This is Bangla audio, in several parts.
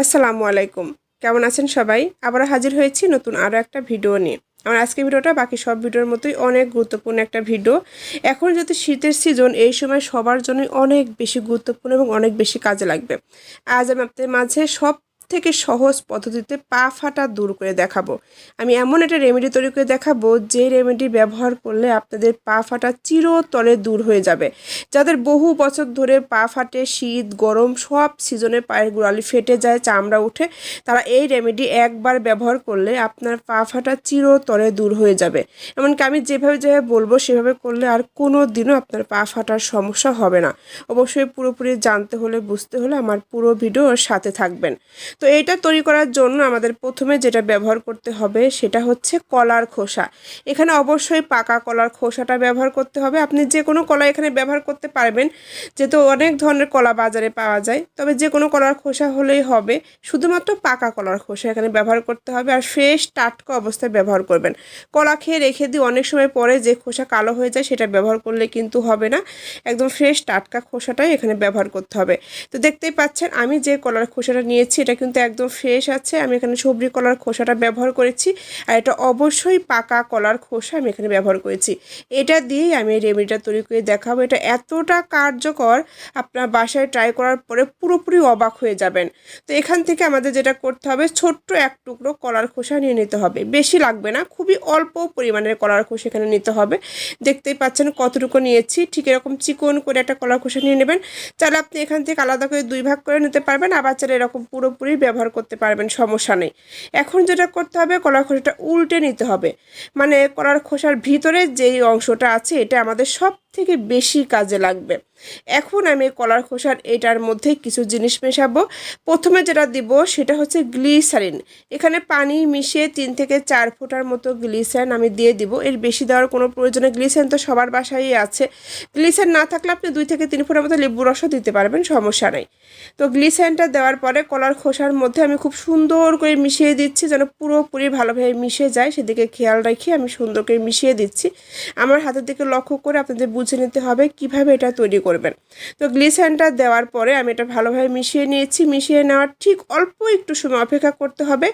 আসসালামু আলাইকুম। কেমন আছেন সবাই? আবার হাজির হয়েছি নতুন আরও একটা ভিডিও নিয়ে। আমার আজকের ভিডিওটা বাকি সব ভিডিওর মতোই অনেক গুরুত্বপূর্ণ একটা ভিডিও। এখন যেহেতু শীতের সিজন এই সময় সবার জন্যই অনেক বেশি গুরুত্বপূর্ণ এবং অনেক বেশি কাজে লাগবে। আজ আমি আপনাদের মাঝে সব থেকে সহজ পদ্ধতিতে পা ফাটা দূর করে দেখাবো। আমি এমন একটা রেমেডি তৈরি করে দেখাবো, যে রেমেডি ব্যবহার করলে আপনাদের পা ফাটা চিরতরে দূর হয়ে যাবে। যাদের বহু বছর ধরে পা ফাটে, শীত, গরম, সব সিজনে পায়ের গোড়ালি ফেটে যায়, চামড়া উঠে, তারা এই রেমেডি একবার ব্যবহার করলে আপনার পা ফাটা চিরতরে দূর হয়ে যাবে। এমনকি আমি যেভাবে যেভাবে বলব, সেভাবে করলে আর কোনো দিনও আপনার পা ফাটার সমস্যা হবে না। অবশ্যই পুরোপুরি জানতে হলে, বুঝতে হলে আমার পুরো ভিডিওর সাথে থাকবেন। তো এটা তৈরি করার জন্য আমাদের প্রথমে যেটা ব্যবহার করতে হবে সেটা হচ্ছে কলার খোসা। এখানে অবশ্যই পাকা কলার খোসাটা ব্যবহার করতে হবে। আপনি যে কোনো কলা এখানে ব্যবহার করতে পারবেন। যেহেতু অনেক ধরনের কলা বাজারে পাওয়া যায়, তবে যে কোনো কলার খোসা হলেই হবে। শুধুমাত্র পাকা কলার খোসা এখানে ব্যবহার করতে হবে আর ফ্রেশ, টাটকা অবস্থায় ব্যবহার করবেন। কলা খেয়ে রেখে দিয়ে অনেক সময় পরে যে খোসা কালো হয়ে যায় সেটা ব্যবহার করলে কিন্তু হবে না। একদম ফ্রেশ, টাটকা খোসাটাই এখানে ব্যবহার করতে হবে। তো দেখতেই পাচ্ছেন, আমি যে কলার খোসাটা নিয়েছি এটা কিন্তু একদম ফ্রেশ আছে। আমি এখানে সবজি কলার খোসাটা ব্যবহার করেছি আর এটা অবশ্যই পাকা কলার খোসা আমি এখানে ব্যবহার করেছি। এটা দিয়েই আমি এই রেমেডিটা তৈরি করে দেখাবো। এটা এতটা কার্যকর, আপনার বাসায় ট্রাই করার পরে পুরোপুরি অবাক হয়ে যাবেন। তো এখান থেকে আমাদের যেটা করতে হবে, ছোট্ট এক টুকরো কলার খোসা নিয়ে নিতে হবে। বেশি লাগবে না, খুবই অল্প পরিমাণের কলার খোসা এখানে নিতে হবে। দেখতেই পাচ্ছেন কতটুকু নিয়েছি। ঠিক এরকম চিকন করে একটা কলার খোসা নিয়ে নেবেন। চাইলে আপনি এখান থেকে আলাদা করে দুই ভাগ করে নিতে পারবেন। আবার চাইলে এরকম পুরোপুরি ব্যবহার করতে পারবেন, সমস্যা নেই। এখন যেটা করতে হবে, কলার খোসাটা উল্টে নিতে হবে। মানে কলার খোসার ভিতরে যেই অংশটা আছে, এটা আমাদের সব থেকে বেশি কাজে লাগবে। এখন আমি কলার খোসার এটার মধ্যে কিছু জিনিস মেশাবো। প্রথমে যেটা দিব সেটা হচ্ছে গ্লিসারিন। এখানে পানি মিশিয়ে তিন থেকে চার ফুটার মতো গ্লিসারিন আমি দিয়ে দিব। এর বেশি দেওয়ার কোনো প্রয়োজনে গ্লিসারিন তো সবার বাসায় আছে। গ্লিসারিন না থাকলে আপনি দুই থেকে তিন ফুটার মতো লেবু রসও দিতে পারবেন, সমস্যা নেই। তো গ্লিসারিনটা দেওয়ার পরে কলার খোসার মধ্যে আমি খুব সুন্দর করে মিশিয়ে দিচ্ছি যেন পুরোপুরি ভালোভাবে মিশে যায়। সেদিকে খেয়াল রাখি আমি সুন্দর করে মিশিয়ে দিচ্ছি। আমার হাতের দিকে লক্ষ্য করে আপনাদের বুঝে নিতে হবে কীভাবে এটা তৈরি করবেন। তো গ্লিসারিনটা দেওয়ার পরে আমি এটা ভালোভাবে মিশিয়ে নিয়েছি। মিশিয়ে নেওয়ার ঠিক অল্প একটু সময় অপেক্ষা করতে হবে।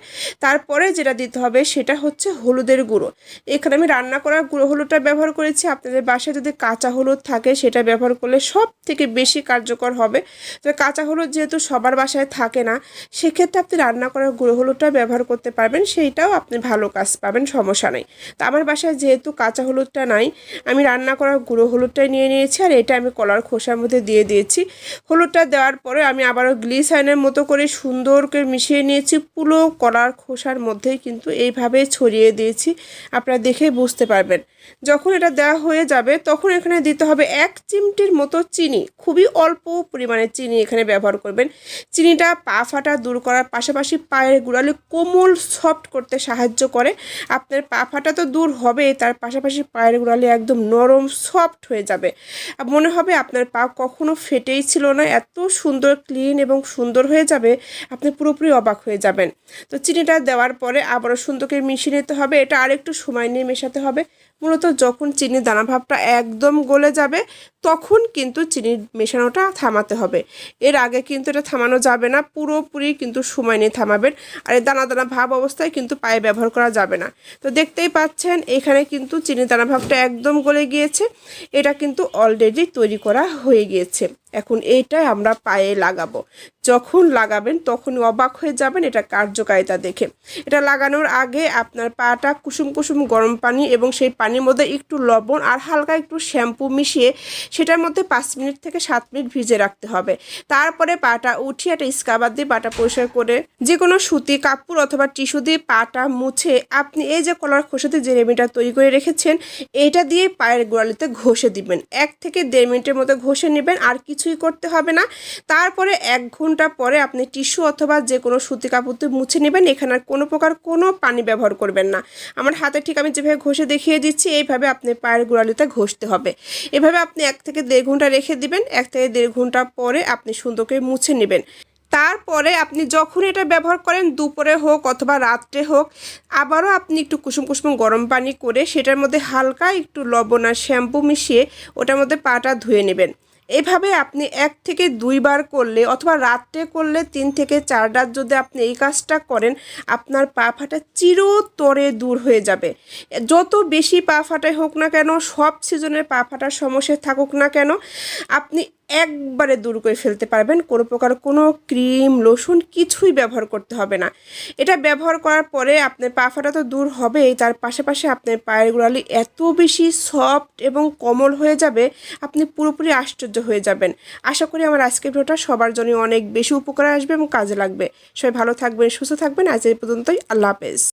তারপরে যেটা দিতে হবে সেটা হচ্ছে হলুদের গুঁড়ো। এখানে আমি রান্না করার গুঁড়ো হলুদটা ব্যবহার করেছি। আপনাদের বাসায় যদি কাঁচা হলুদ থাকে সেটা ব্যবহার করলে সব থেকে বেশি কার্যকর হবে। তো কাঁচা হলুদ যেহেতু সবার বাসায় থাকে না, সেক্ষেত্রে আপনি রান্না করার গুঁড়ো হলুদটা ব্যবহার করতে পারবেন। সেইটাও আপনি ভালো কাজ পাবেন, সমস্যা নেই। তো আমার বাসায় যেহেতু কাঁচা হলুদটা নাই, আমি রান্না করার গুঁড়ো হলুদটাই নিয়ে নিয়েছি আর এটা আমি কলার খোসার মধ্যে দিয়ে দিয়েছি। হলুদটা দেওয়ার পরে আমি আবারও গ্লিসাইনের মতো করে সুন্দর করে মিশিয়ে নিয়েছি। পুরো কলার খোসার মধ্যেই কিন্তু এইভাবে ছড়িয়ে দিয়েছি। আপনারা দেখে বুঝতে পারবেন। যখন এটা দেওয়া হয়ে যাবে, তখন এখানে দিতে হবে এক চিমটির মতো চিনি। খুবই অল্প পরিমাণে চিনি এখানে ব্যবহার করবেন। চিনিটা পা ফাটা দূর করার পাশাপাশি পায়ের গোড়ালি কোমল সফট করতে সাহায্য করে। আপনার পা ফাটা তো দূর হবে তার পাশাপাশি পায়ের গোড়ালি একদম নরম, সফট হয়ে যাবে। মনে হবে আপনার পা কখনো ফেটেই ছিল না, এত সুন্দর ক্লিন এবং সুন্দর হয়ে যাবে, আপনি পুরোপুরি অবাক হয়ে যাবেন। তো চিনিটা দেওয়ার পরে আবারও সুন্দরকে মিশিয়ে নিতে হবে, এটা আরেকটু সময় নিয়ে মেশাতে হবে। মূলত যখন চিনির দানা ভাবটা একদম গলে যাবে, তখন কিন্তু চিনির মেশানোটা থামাতে হবে। এর আগে কিন্তু এটা থামানো যাবে না, পুরোপুরি কিন্তু সময় নিয়ে থামাবেন। আর এই দানা দানা ভাব অবস্থায় কিন্তু পায়ে ব্যবহার করা যাবে না। তো দেখতেই পাচ্ছেন, এখানে কিন্তু চিনির দানা ভাবটা একদম গলে গিয়েছে। এটা কিন্তু অলরেডি তৈরি করা হয়ে গিয়েছে। এখন এইটাই আমরা পায়ে লাগাবো। যখন লাগাবেন তখন অবাক হয়ে যাবেন এটা কার্যকারিতা দেখে। এটা লাগানোর আগে আপনার পাটা কুসুম কুসুম গরম পানি এবং সেই পানির মধ্যে একটু লবণ আর হালকা একটু শ্যাম্পু মিশিয়ে সেটার মধ্যে পাঁচ মিনিট থেকে সাত মিনিট ভিজে রাখতে হবে। তারপরে পাটা উঠিয়ে একটা স্কাবার দিয়ে পাটা পরিষ্কার করে যে কোনো সুতি, কাপড় অথবা টিস্যু দিয়ে পাটা মুছে আপনি এই যে কলার খোসাতে যে রেমিটা তৈরি করে রেখেছেন, এইটা দিয়ে পায়ের গোড়ালিতে ঘষে দিবেন। এক থেকে দেড় মিনিটের মতো ঘষে নেবেন আর কিছুই করতে হবে না। তারপরে এক ঘণ্টা পরে আপনি টিস্যু অথবা যে কোনো সুতি কাপড় দিয়ে মুছে নেবেন, এখানে আর কোনো প্রকার কোনো পানি ব্যবহার করবেন না। আমার হাতে ঠিক আমি যেভাবে ঘষে দেখিয়ে দিচ্ছি, এইভাবে আপনি পায়ের গোড়ালিতে ঘষতে হবে। এভাবে আপনি এক থেকে দেড় ঘণ্টা রেখে দিবেন, এক থেকে দেড় ঘণ্টা পরে আপনি সুন্দর করে মুছে নেবেন। তারপরে আপনি যখন এটা ব্যবহার করেন, দুপুরে হোক অথবা রাত্রে হোক, আবারও আপনি একটু কুসুম কুসুম গরম পানি করে সেটার মধ্যে হালকা একটু লবণ আর শ্যাম্পু মিশিয়ে ওটার মধ্যে পাটা ধুয়ে নেবেন। এভাবে আপনি এক থেকে দুইবার করলে অথবা রাত্রে করলে তিন থেকে চার রাত যদি আপনি এই কাজটা করেন, আপনার পা ফাটা চিরতরে দূর হয়ে যাবে। যত বেশি পা ফাটাই হোক না কেন, সব সিজনের পা ফাটার সমস্যা থাকুক না কেন, আপনি একবারে দূর করে ফেলতে পারবেন। কোনো প্রকার কোনো ক্রিম লোশন কিছুই ব্যবহার করতে হবে না। এটা ব্যবহার করার পরে আপনার পা ফাটা তো দূর হবেই, তার পাশাপাশি আপনার পায়ের গোড়ালি এত বেশি সফট এবং কোমল হয়ে যাবে, আপনি পুরোপুরি আশ্চর্য হয়ে যাবেন। আশা করি আমার আজকের ভিডিওটা সবার জন্য অনেক বেশি উপকার আসবে এবং কাজে লাগবে। সবাই ভালো থাকবেন, সুস্থ থাকবেন। আজ এই পর্যন্তই। আল্লাহ হাফেজ।